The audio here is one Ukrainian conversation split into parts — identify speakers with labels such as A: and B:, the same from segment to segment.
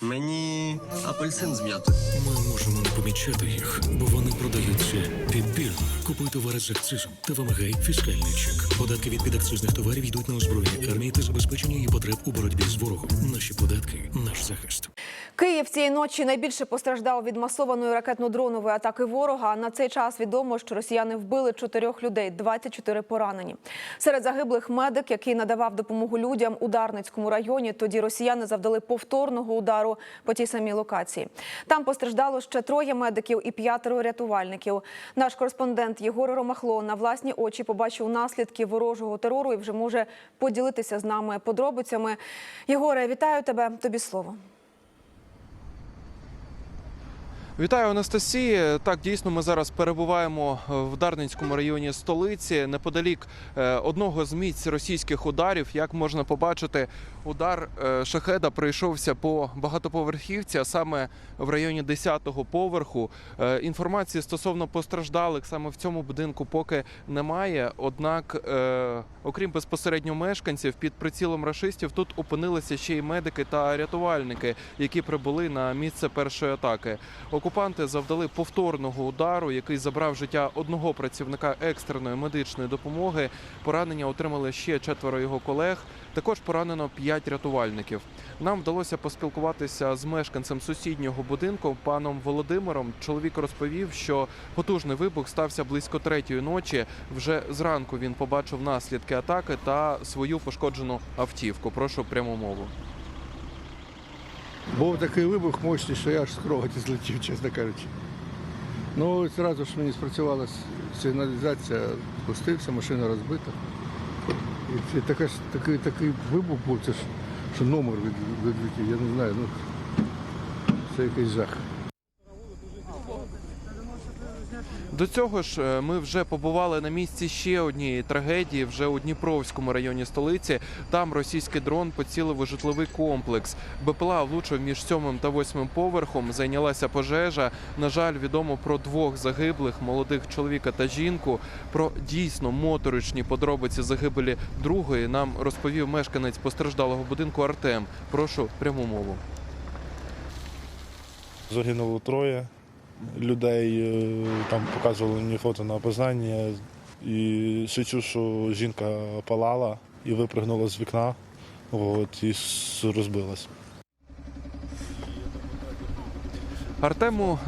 A: Мені апельсин з м'ятою.
B: Ми можемо не помічати їх, бо вони продаються підбірно. Купуй товари з акцизом та вимагай фіскальний чек. Податки від підакцизних товарів йдуть на озброєння армії та забезпечення її потреб у боротьбі з ворогом. Наші податки наш захист.
C: Київ цієї ночі найбільше постраждав від масованої ракетно-дронової атаки ворога. На цей час відомо, що росіяни вбили чотирьох людей, 24 поранені. Серед загиблих медик, який надавав допомогу людям у Дарницькому районі. Тоді росіяни завдали повторного удару по тій самій локації. Там постраждало ще троє медиків і п'ятеро рятувальників. Наш кореспондент Єгор Ромахло на власні очі побачив наслідки ворожого терору і вже може поділитися з нами подробицями. Єгоре, вітаю тебе. Тобі слово.
D: Вітаю, Анастасії. Так, дійсно, ми зараз перебуваємо в Дарницькому районі столиці, неподалік е, одного з місць російських ударів. Як можна побачити, удар е, шахеда прийшовся по багатоповерхівці, а саме в районі 10-го поверху. Е, Інформації стосовно постраждалих саме в цьому будинку поки немає. Однак, окрім безпосередньо мешканців, під прицілом рашистів тут опинилися ще й медики та рятувальники, які прибули на місце першої атаки. Окупанти завдали повторного удару, який забрав життя одного працівника екстреної медичної допомоги. Поранення отримали ще четверо його колег. Також поранено п'ять рятувальників. Нам вдалося поспілкуватися з мешканцем сусіднього будинку, паном Володимиром. Чоловік розповів, що потужний вибух стався близько третьої ночі. Вже зранку він побачив наслідки атаки та свою пошкоджену автівку. Прошу пряму мову.
E: Був такий вибух мощний, що я аж з кровати злетів, чесно кажучи. Ну, одразу ж мені спрацювала сигналізація, пустився, машина розбита. І це така такий, такий вибух був, це ж, що номер від, відлетів, я не знаю, ну це якийсь жах.
D: До цього ж е, ми вже побували на місці ще однієї трагедії, вже у Дніпровському районі столиці. Там російський дрон поцілив у житловий комплекс. БПЛА влучив між сьомим та восьмим поверхом. Зайнялася пожежа. На жаль, відомо про двох загиблих молодих чоловіка та жінку. Про дійсно моторичні подробиці загибелі другої нам розповів мешканець постраждалого будинку Артем. Прошу пряму мову.
F: Загинуло троє людей, е, там показували мені фото на опознання. І чув, що жінка палала і випригнула з вікна, от, і розбилась.
D: Артему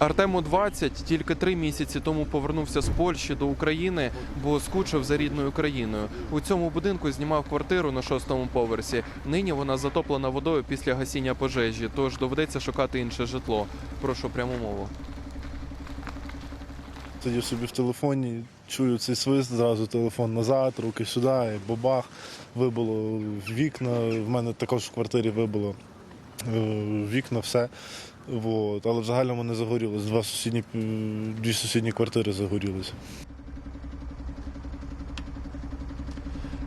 D: Артему 20, тільки три місяці тому повернувся з Польщі до України, бо скучив за рідною країною. У цьому будинку знімав квартиру на шостому поверсі. Нині вона затоплена водою після гасіння пожежі, тож доведеться шукати інше житло. Прошу пряму мову.
F: Сидів собі в телефоні, чую цей свист, зразу телефон назад, руки сюди, і бабах, вибило вікна. В мене також в квартирі вибило е, вікна, все. От. Але в загальному не загорілось. Два сусідні, дві сусідні квартири загорілися.
D: Е,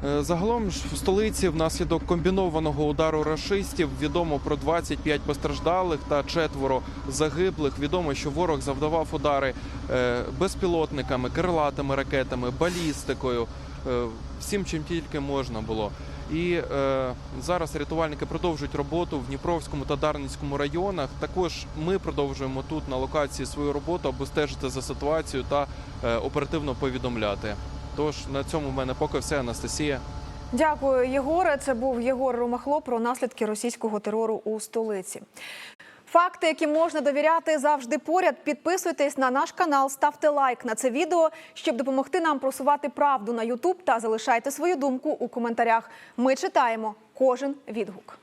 D: Загалом ж в столиці внаслідок комбінованого удару рашистів відомо про 25 постраждалих та четверо загиблих. Відомо, що ворог завдавав удари е, безпілотниками, крилатими ракетами, балістикою, е, всім чим тільки можна було. І е, зараз рятувальники продовжують роботу в Дніпровському та Дарницькому районах. Також ми продовжуємо тут на локації свою роботу, аби стежити за ситуацією та е, оперативно повідомляти. Тож на цьому в мене поки все, Анастасія.
C: Дякую, Єгоре. Це був Єгор Ромахло про наслідки російського терору у столиці. Факти, які можна довіряти, завжди поряд. Підписуйтесь на наш канал, ставте лайк на це відео, щоб допомогти нам просувати правду на Ютуб та залишайте свою думку у коментарях. Ми читаємо кожен відгук.